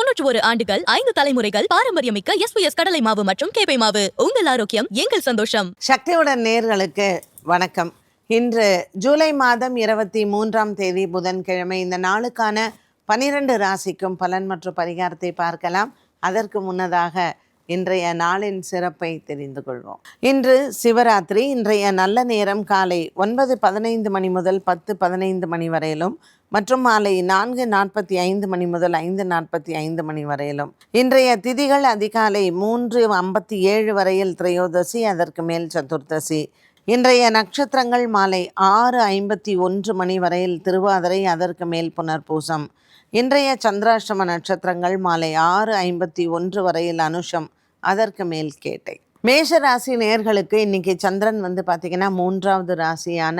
தொன்னூற்றி ஒரு ஆண்டுகள் ஐந்து தலைமுறைகள் பாரம்பரியமிக்க எஸ் கடலை மாவு மற்றும் கேபை மாவு. உங்கள் ஆரோக்கியம் எங்கள் சந்தோஷம். சக்தியுடன் நேர்களுக்கு வணக்கம். இன்று ஜூலை மாதம் இருபத்தி மூன்றாம் தேதி புதன்கிழமை இந்த நாளுக்கான பனிரெண்டு ராசிக்கும் பலன் மற்றும் பரிகாரத்தை பார்க்கலாம். அதற்கு முன்னதாக இன்றைய நாளின் சிறப்பை தெரிந்து கொள்வோம். இன்று சிவராத்திரி இன்றைய நல்ல நேரம் காலை ஒன்பது பதினைந்து மணி முதல் பத்து பதினைந்து மணி வரையிலும் மற்றும் மாலை நான்கு நாற்பத்தி ஐந்து மணி முதல் ஐந்து நாற்பத்தி ஐந்து மணி வரையிலும். இன்றைய திதிகள் அதிகாலை மூன்று ஐம்பத்தி ஏழு வரையில் திரையோதசி அதற்கு மேல் சதுர்தசி. இன்றைய நட்சத்திரங்கள் மாலை ஆறு ஐம்பத்தி ஒன்று மணி வரையில் திருவாதிரை அதற்கு மேல் புனர்பூசம். இன்றைய சந்திராஷ்டம நட்சத்திரங்கள் மாலை ஆறு ஐம்பத்தி ஒன்று வரையில் அனுஷம் அதற்கு மேல் கேட்டை. மேஷ ராசி நேர்களுக்கு இன்னைக்கு சந்திரன் வந்து பார்த்திங்கன்னா மூன்றாவது ராசியான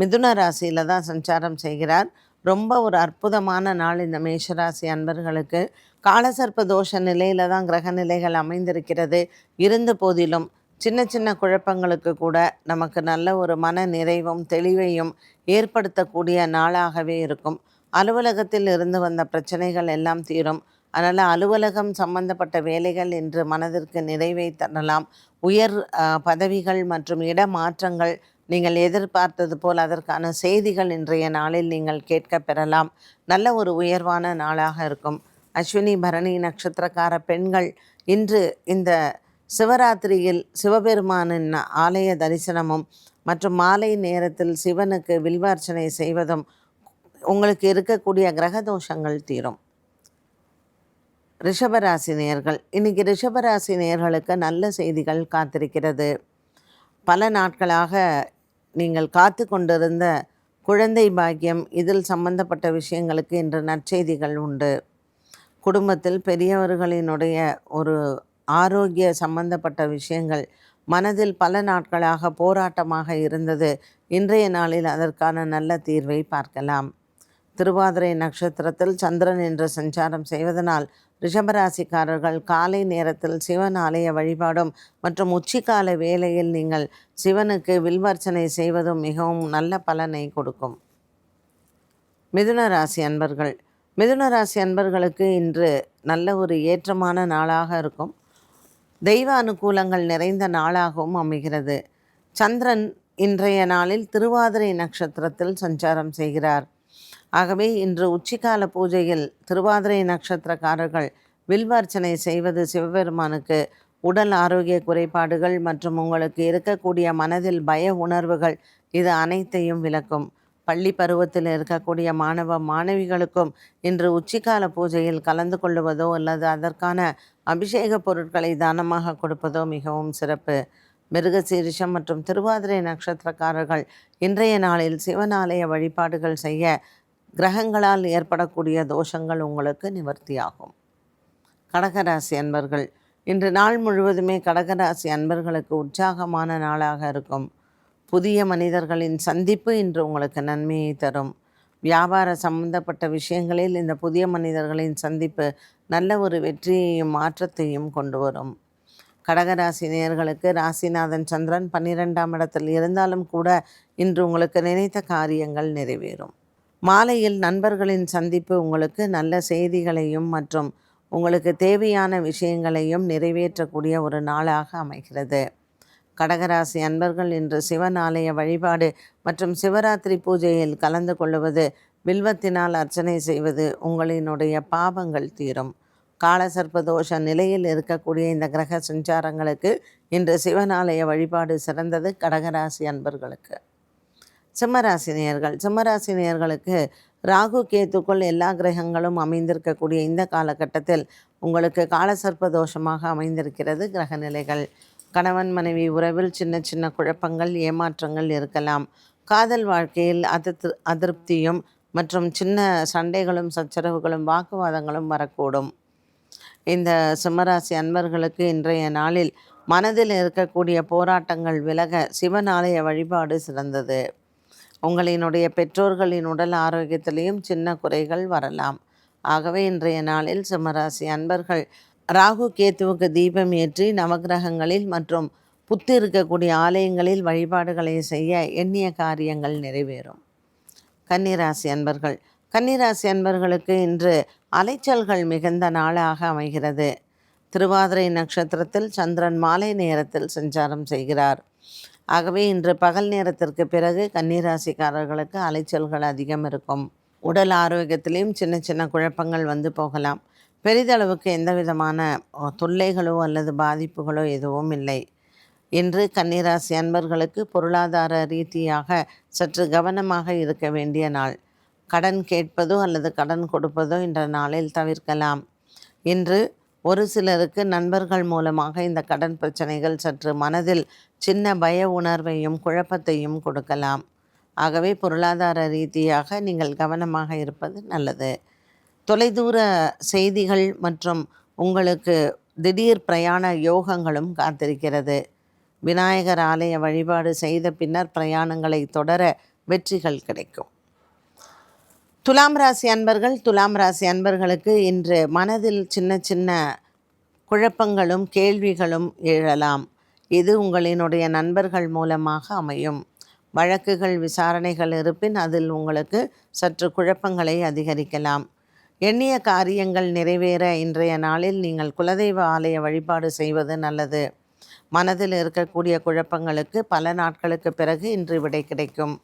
மிதுன ராசியில் தான் சஞ்சாரம் செய்கிறார். ரொம்ப ஒரு அற்புதமான நாள் இந்த மேஷராசி அன்பர்களுக்கு. காலசர்ப்ப தோஷ நிலையில தான் கிரக நிலைகள் அமைந்திருக்கிறது. இருந்த போதிலும் சின்ன சின்ன குழப்பங்களுக்கு கூட நமக்கு நல்ல ஒரு மன நிறைவும் தெளிவையும் ஏற்படுத்தக்கூடிய நாளாகவே இருக்கும். அலுவலகத்தில் இருந்து வந்த பிரச்சனைகள் எல்லாம் தீரும். அதனால் அலுவலகம் சம்பந்தப்பட்ட வேலைகள் இன்று மனதிற்கு நிறைவை தரலாம். உயர் பதவிகள் மற்றும் இடமாற்றங்கள் நீங்கள் எதிர்பார்த்தது போல் அதற்கான செய்திகள் இன்றைய நாளில் நீங்கள் கேட்க பெறலாம். நல்ல ஒரு உயர்வான நாளாக இருக்கும். அஸ்வினி பரணி நட்சத்திரக்கார பெண்கள் இன்று இந்த சிவராத்திரியில் சிவபெருமானின் ஆலய தரிசனமும் மற்றும் மாலை நேரத்தில் சிவனுக்கு வில்வார்ச்சனை செய்வதும் உங்களுக்கு இருக்கக்கூடிய கிரக தோஷங்கள் தீரும். ரிஷபராசி நேயர்கள் இன்னைக்கு ரிஷபராசி நேர்களுக்கு நல்ல செய்திகள் காத்திருக்கிறது. பல நாட்களாக நீங்கள் காத்து கொண்டிருந்த குழந்தை பாக்கியம் இதில் சம்பந்தப்பட்ட விஷயங்களுக்கு இன்று நற்செய்திகள் உண்டு. குடும்பத்தில் பெரியவர்களினுடைய ஒரு ஆரோக்கிய சம்பந்தப்பட்ட விஷயங்கள் மனதில் பல நாட்களாக போராட்டமாக இருந்தது. இன்றைய நாளில் அதற்கான நல்ல தீர்வை பார்க்கலாம். திருவாதிரை நட்சத்திரத்தில் சந்திரன் என்று சஞ்சாரம் செய்வதனால் ரிஷபராசிக்காரர்கள் காலை நேரத்தில் சிவன் ஆலய வழிபாடும் மற்றும் உச்சிக்கால வேளையில் நீங்கள் சிவனுக்கு வில்வர்ச்சனை செய்வதும் மிகவும் நல்ல பலனை கொடுக்கும். மிதுன ராசி அன்பர்கள். மிதுன ராசி அன்பர்களுக்கு இன்று நல்ல ஒரு ஏற்றமான நாளாக இருக்கும். தெய்வ அனுகூலங்கள் நிறைந்த நாளாகவும் அமைகிறது. சந்திரன் இன்றைய நாளில் திருவாதிரை நட்சத்திரத்தில் சஞ்சாரம் செய்கிறார். ஆகவே இன்று உச்சிக்கால பூஜையில் திருவாதிரை நட்சத்திரக்காரர்கள் வில்வார்ச்சனை செய்வது சிவபெருமானுக்கு உடல் ஆரோக்கிய குறைபாடுகள் மற்றும் உங்களுக்கு இருக்கக்கூடிய மனதில் பய உணர்வுகள் இது அனைத்தையும் விளக்கும். பள்ளி பருவத்தில் இருக்கக்கூடிய மாணவ மாணவிகளுக்கும் இன்று உச்சிக்கால பூஜையில் கலந்து கொள்ளுவதோ அல்லது அதற்கான அபிஷேக பொருட்களை தானமாக கொடுப்பதோ மிகவும் சிறப்பு. மிருகசீரிஷம் மற்றும் திருவாதிரை நட்சத்திரக்காரர்கள் இன்றைய நாளில் சிவனாலய வழிபாடுகள் செய்ய கிரகங்களால் ஏற்படக்கூடிய தோஷங்கள் உங்களுக்கு நிவர்த்தியாகும். கடகராசி அன்பர்கள் இன்று நாள் முழுவதுமே கடகராசி அன்பர்களுக்கு உற்சாகமான நாளாக இருக்கும். புதிய மனிதர்களின் சந்திப்பு இன்று உங்களுக்கு நன்மையை தரும். வியாபார சம்பந்தப்பட்ட விஷயங்களில் இந்த புதிய மனிதர்களின் சந்திப்பு நல்ல ஒரு வெற்றியையும் மாற்றத்தையும் கொண்டு வரும். கடகராசி நேயர்களுக்கு ராசிநாதன் சந்திரன் பன்னிரெண்டாம் இடத்தில் இருந்தாலும் கூட இன்று உங்களுக்கு நினைத்த காரியங்கள் நிறைவேறும். மாலையில் நண்பர்களின் சந்திப்பு உங்களுக்கு நல்ல செய்திகளையும் மற்றும் உங்களுக்கு தேவையான விஷயங்களையும் நிறைவேற்றக்கூடிய ஒரு நாளாக அமைகிறது. கடகராசி அன்பர்கள் இன்று சிவன் ஆலய வழிபாடு மற்றும் சிவராத்திரி பூஜையில் கலந்து கொள்வது வில்வத்தினால் அர்ச்சனை செய்வது உங்களினுடைய பாவங்கள் தீரும். காலசர்ப்ப தோஷ நிலையில் இருக்கக்கூடிய இந்த கிரக சஞ்சாரங்களுக்கு இன்று சிவனாலய வழிபாடு சிறந்தது கடகராசி அன்பர்களுக்கு. சிம்மராசினியர்கள். சிம்மராசினியர்களுக்கு ராகு கேத்துக்குள் எல்லா கிரகங்களும் அமைந்திருக்கக்கூடிய இந்த காலகட்டத்தில் உங்களுக்கு காலசர்ப்ப தோஷமாக அமைந்திருக்கிறது கிரக நிலைகள். கணவன் மனைவி உறவில் சின்ன சின்ன குழப்பங்கள் ஏமாற்றங்கள் இருக்கலாம். காதல் வாழ்க்கையில் அதிர்த்து அதிருப்தியும் மற்றும் சின்ன சண்டைகளும் சச்சரவுகளும் வாக்குவாதங்களும் வரக்கூடும். இந்த சிம்மராசி அன்பர்களுக்கு இன்றைய நாளில் மனதில் இருக்கக்கூடிய போராட்டங்கள் விலக சிவன் ஆலய வழிபாடு சிறந்தது. உங்களினுடைய பெற்றோர்களின் உடல் ஆரோக்கியத்திலையும் சின்ன குறைகள் வரலாம். ஆகவே இன்றைய நாளில் சிம்மராசி அன்பர்கள் ராகு கேத்துவுக்கு தீபம் ஏற்றி நவக்கிரகங்களில் மற்றும் புத்து இருக்கக்கூடிய ஆலயங்களில் வழிபாடுகளை செய்ய எண்ணிய காரியங்கள் நிறைவேறும். கன்னிராசி அன்பர்கள் கன்னிராசி அன்பர்களுக்கு இன்று அலைச்சல்கள் மிகுந்த நாளாக அமைகிறது. திருவாதிரை நட்சத்திரத்தில் சந்திரன் மாலை நேரத்தில் சஞ்சாரம் செய்கிறார். ஆகவே இன்று பகல் நேரத்திற்கு பிறகு கன்னிராசிக்காரர்களுக்கு அலைச்சல்கள் அதிகம் இருக்கும். உடல் ஆரோக்கியத்திலையும் சின்ன சின்ன குழப்பங்கள் வந்து போகலாம். பெரிதளவுக்கு எந்த விதமான தொல்லைகளோ அல்லது பாதிப்புகளோ எதுவும் இல்லை. இன்று கன்னிராசி அன்பர்களுக்கு பொருளாதார ரீதியாக சற்று கவனமாக இருக்க வேண்டிய நாள். கடன் கேட்பதோ அல்லது கடன் கொடுப்பதோ என்ற நாளில் தவிர்க்கலாம். இன்று ஒரு சிலருக்கு நண்பர்கள் மூலமாக இந்த கடன் பிரச்சனைகள் சற்று மனதில் சின்ன பய உணர்வையும் குழப்பத்தையும் கொடுக்கலாம். ஆகவே பொருளாதார ரீதியாக நீங்கள் கவனமாக இருப்பது நல்லது. தொலைதூர செய்திகள் மற்றும் உங்களுக்கு திடீர் பிரயாண யோகங்களும் காத்திருக்கிறது. விநாயகர் ஆலய வழிபாடு செய்த பின்னர் பிரயாணங்களை தொடர வெற்றிகள் கிடைக்கும். துலாம் ராசி அன்பர்கள் துலாம் ராசி அன்பர்களுக்கு இன்று மனதில் சின்ன சின்ன குழப்பங்களும் கேள்விகளும் எழலாம். இது உங்களினுடைய நண்பர்கள் மூலமாக அமையும். வழக்குகள் விசாரணைகள் இருப்பின் அதில் உங்களுக்கு சற்று குழப்பங்களை அதிகரிக்கலாம். எண்ணிய காரியங்கள் நிறைவேற இன்றைய நாளில் நீங்கள் குலதெய்வ ஆலய வழிபாடு செய்வது நல்லது. மனதில் இருக்கக்கூடிய குழப்பங்களுக்கு பல நாட்களுக்கு பிறகு இன்று விடை கிடைக்கும்.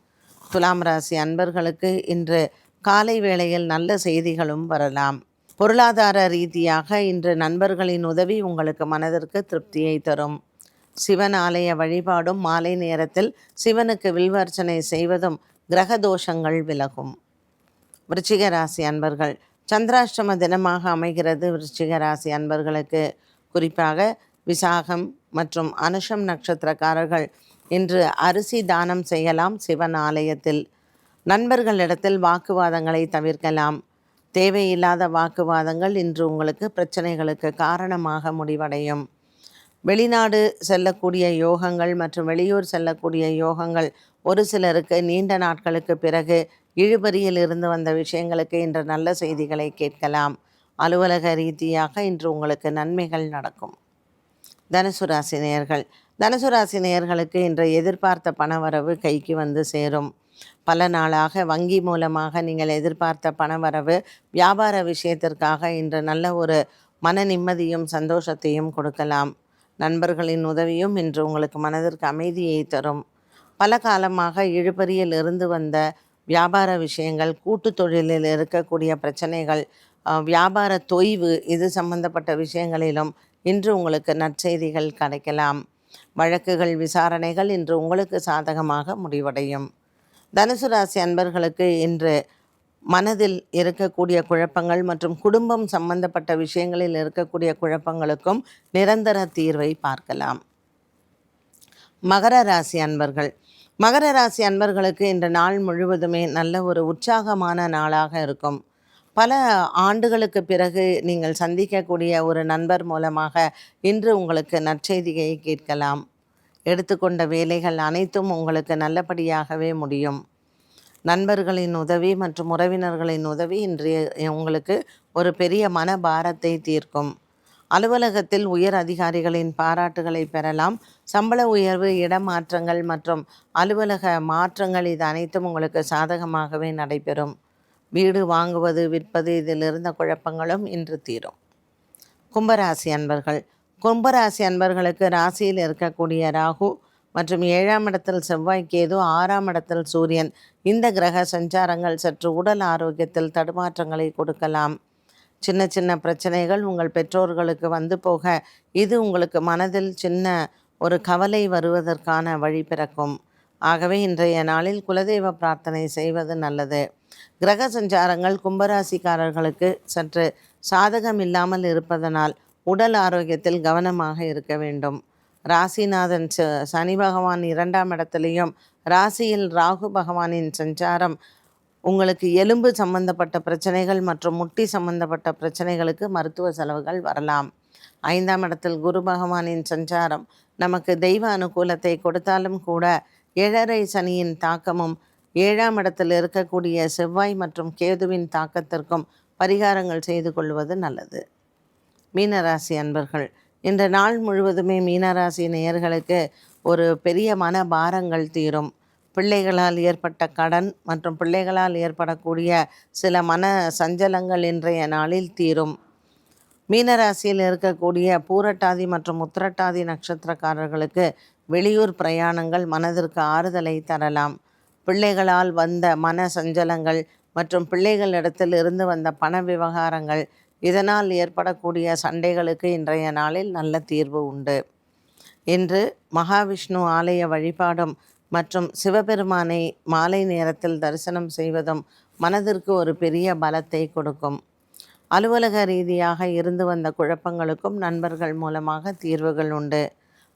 துலாம் ராசி அன்பர்களுக்கு இன்று காலை வேளையில் நல்ல செய்திகளும் வரலாம். பொருளாதார ரீதியாக இன்று நண்பர்களின் உதவி உங்களுக்கு மனதிற்கு திருப்தியை தரும். சிவன் ஆலய வழிபாடும் மாலை நேரத்தில் சிவனுக்கு வில்வர்ச்சனை செய்வதும் கிரக தோஷங்கள் விலகும். விருச்சிக ராசி அன்பர்கள் சந்திராஷ்டம தினமாக அமைகிறது விருச்சிக ராசி அன்பர்களுக்கு. குறிப்பாக விசாகம் மற்றும் அனுஷம் நட்சத்திரக்காரர்கள் இன்று அரிசி தானம் செய்யலாம் சிவன் ஆலயத்தில். நண்பர்களிடத்தில் வாக்குவாதங்களை தவிர்க்கலாம். தேவையில்லாத வாக்குவாதங்கள் இன்று உங்களுக்கு பிரச்சனைகளுக்கு காரணமாக முடிவடையும். வெளிநாடு செல்லக்கூடிய யோகங்கள் மற்றும் வெளியூர் செல்லக்கூடிய யோகங்கள் ஒரு சிலருக்கு நீண்ட நாட்களுக்கு பிறகு இழுபறியில் இருந்து வந்த விஷயங்களுக்கு இன்று நல்ல செய்திகளை கேட்கலாம். அலுவலக ரீதியாக இன்று உங்களுக்கு நன்மைகள் நடக்கும். தனுசு ராசி நேயர்கள். தனுசு நேயர்களுக்கு இன்று எதிர்பார்த்த பணவரவு கைக்கு வந்து சேரும். பல நாளாக வங்கி மூலமாக நீங்கள் எதிர்பார்த்த பணவரவு வியாபார விஷயத்திற்காக இன்று நல்ல ஒரு மன நிம்மதியும் சந்தோஷத்தையும் கொடுக்கலாம். நண்பர்களின் உதவியும் இன்று உங்களுக்கு மனதிற்கு அமைதியை தரும். பல காலமாக இழுபறியில் இருந்து வந்த வியாபார விஷயங்கள் கூட்டு தொழிலில் இருக்கக்கூடிய பிரச்சனைகள் வியாபார தொய்வு இது சம்பந்தப்பட்ட விஷயங்களிலும் இன்று உங்களுக்கு நற்செய்திகள் கிடைக்கலாம். வழக்குகள் விசாரணைகள் இன்று உங்களுக்கு சாதகமாக முடிவடையும். தனுசு ராசி அன்பர்களுக்கு இன்று மனதில் இருக்கக்கூடிய குழப்பங்கள் மற்றும் குடும்பம் சம்பந்தப்பட்ட விஷயங்களில் இருக்கக்கூடிய குழப்பங்களுக்கும் நிரந்தர தீர்வை பார்க்கலாம். மகர ராசி அன்பர்கள். மகர ராசி அன்பர்களுக்கு இந்த நாள் முழுவதுமே நல்ல ஒரு உற்சாகமான நாளாக இருக்கும். பல ஆண்டுகளுக்கு பிறகு நீங்கள் சந்திக்கக்கூடிய ஒரு நண்பர் மூலமாக இன்று உங்களுக்கு நற்செய்தியை கேட்கலாம். எடுத்துக்கொண்ட வேலைகள் அனைத்தும் உங்களுக்கு நல்லபடியாகவே முடியும். நண்பர்களின் உதவி மற்றும் உறவினர்களின் உதவி இன்றைய உங்களுக்கு ஒரு பெரிய மன பாரத்தை தீர்க்கும். அலுவலகத்தில் உயர் அதிகாரிகளின் பாராட்டுகளை பெறலாம். சம்பள உயர்வு இடமாற்றங்கள் மற்றும் அலுவலக மாற்றங்கள் இது அனைத்தும் உங்களுக்கு சாதகமாகவே நடைபெறும். வீடு வாங்குவது விற்பது இதில் இருந்த குழப்பங்களும் இன்று தீரும். கும்பராசி அன்பர்கள் கும்பராசி அன்பர்களுக்கு ராசியில் இருக்கக்கூடிய ராகு மற்றும் ஏழாம் இடத்தில் செவ்வாய் கேது ஆறாம் இடத்தில் சூரியன். இந்த கிரக சஞ்சாரங்கள் சற்று உடல் ஆரோக்கியத்தில் தடுமாற்றங்களை கொடுக்கலாம். சின்ன சின்ன பிரச்சனைகள் உங்கள் பெற்றோர்களுக்கு வந்து போக இது உங்களுக்கு மனதில் சின்ன ஒரு கவலை வருவதற்கான வழி பிறக்கும். ஆகவே இன்றைய நாளில் குலதெய்வ பிரார்த்தனை செய்வது நல்லது. கிரக சஞ்சாரங்கள் கும்பராசிக்காரர்களுக்கு சற்று சாதகம் இல்லாமல் இருப்பதனால் உடல் ஆரோக்கியத்தில் கவனமாக இருக்க வேண்டும். ராசிநாதன் ச- சனி பகவான் இரண்டாம் இடத்துலையும் ராசியில் ராகு பகவானின் சஞ்சாரம் உங்களுக்கு எலும்பு சம்பந்தப்பட்ட பிரச்சனைகள் மற்றும் முட்டி சம்பந்தப்பட்ட பிரச்சனைகளுக்கு மருத்துவ செலவுகள் வரலாம். ஐந்தாம் இடத்தில் குரு பகவானின் சஞ்சாரம் நமக்கு தெய்வ அனுகூலத்தை கொடுத்தாலும் கூட ஏழரை சனியின் தாக்கமும் ஏழாம் இடத்தில் இருக்கக்கூடிய செவ்வாய் மற்றும் கேதுவின் தாக்கத்திற்கும் பரிகாரங்கள் செய்து கொள்வது நல்லது. மீனராசி அன்பர்கள் இந்த நாள் முழுவதுமே மீனராசி நேயர்களுக்கு ஒரு பெரிய மன பாரங்கள் தீரும். பிள்ளைகளால் ஏற்பட்ட கடன் மற்றும் பிள்ளைகளால் ஏற்படக்கூடிய சில மன சஞ்சலங்கள் இன்றைய நாளில் தீரும். மீனராசியில் இருக்கக்கூடிய பூரட்டாதி மற்றும் உத்திரட்டாதி நட்சத்திரக்காரர்களுக்கு வெளியூர் பிரயாணங்கள் மனதிற்கு ஆறுதலை தரலாம். பிள்ளைகளால் வந்த மன சஞ்சலங்கள் மற்றும் பிள்ளைகளிடத்தில் இருந்து வந்த பண விவகாரங்கள் இதனால் ஏற்படக்கூடிய சண்டைகளுக்கு இன்றைய நாளில் நல்ல தீர்வு உண்டு. இன்று மகாவிஷ்ணு ஆலய வழிபாடும் மற்றும் சிவபெருமானை மாலை நேரத்தில் தரிசனம் செய்வதும் மனதிற்கு ஒரு பெரிய பலத்தை கொடுக்கும். அலுவலக ரீதியாக இருந்து வந்த குழப்பங்களுக்கும் நண்பர்கள் மூலமாக தீர்வுகள் உண்டு.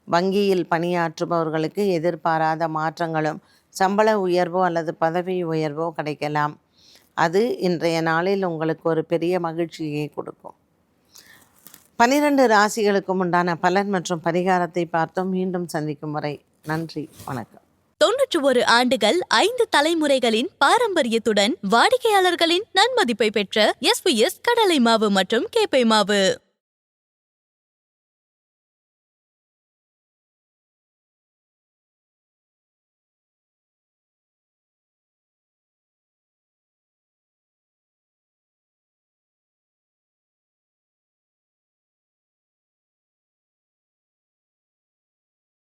வங்கியில் பணியாற்றுபவர்களுக்கு எதிர்பாராத மாற்றங்களும் சம்பள உயர்வோ அல்லது பதவி உயர்வோ கிடைக்கலாம். அது இன்றைய நாளில் உங்களுக்கு ஒரு பெரிய மகிழ்ச்சியை கொடுக்கும். பனிரெண்டு ராசிகளுக்கும் உண்டான பலன் மற்றும் பரிகாரத்தை பார்த்தோம் மீண்டும் சந்திக்கும் வரை நன்றி வணக்கம். தொன்னூற்று ஒரு ஆண்டுகள் ஐந்து தலைமுறைகளின் பாரம்பரியத்துடன் வாடிக்கையாளர்களின் நன்மதிப்பை பெற்ற எஸ்பிஎஸ் கடலை மாவு மற்றும் கேப்பை மாவு.